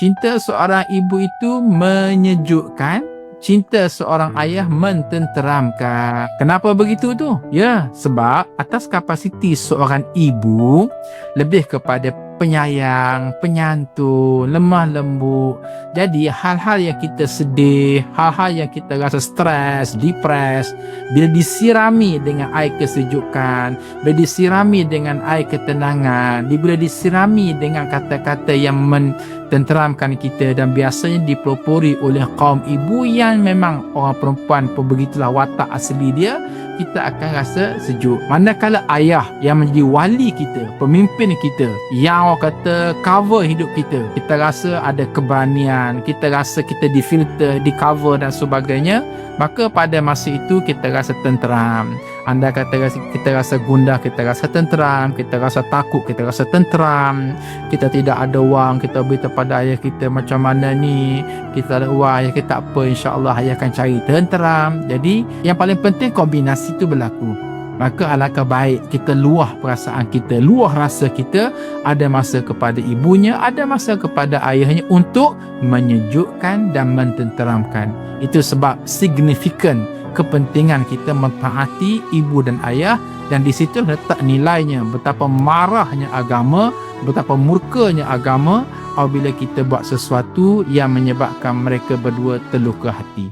cinta seorang ibu itu menyejukkan cinta seorang ayah mententeramkan. Kenapa begitu tu? Ya, sebab atas kapasiti seorang ibu lebih kepada penyayang, penyantun, lemah lembut. Jadi hal-hal yang kita sedih, hal-hal yang kita rasa stres, depres, bila disirami dengan air kesejukan, bila disirami dengan air ketenangan, bila disirami dengan kata-kata yang mententeramkan kita dan biasanya dipelopori oleh kaum ibu yang memang orang perempuan pun begitulah watak asli dia, kita akan rasa sejuk. Manakala ayah yang menjadi wali kita, pemimpin kita, yang orang kata cover hidup kita, kita rasa ada keberanian, kita rasa kita difilter, di cover dan sebagainya, maka pada masa itu kita rasa tenteram. Anda kata kita rasa gundah, kita rasa tenteram, kita rasa takut, kita rasa tenteram, kita tidak ada wang, kita beritahu pada ayah kita macam mana ni, kita ada wang, ayah kita apa, insyaAllah ayah akan cari tenteram. Jadi, yang paling penting kombinasi itu berlaku. Maka alangkah baik kita luah perasaan kita, luah rasa kita, ada masa kepada ibunya, ada masa kepada ayahnya untuk menyejukkan dan mententeramkan. Itu sebab signifikan kepentingan kita mentaati ibu dan ayah dan di situ letak nilainya betapa marahnya agama betapa murkanya agama apabila kita buat sesuatu yang menyebabkan mereka berdua terluka hati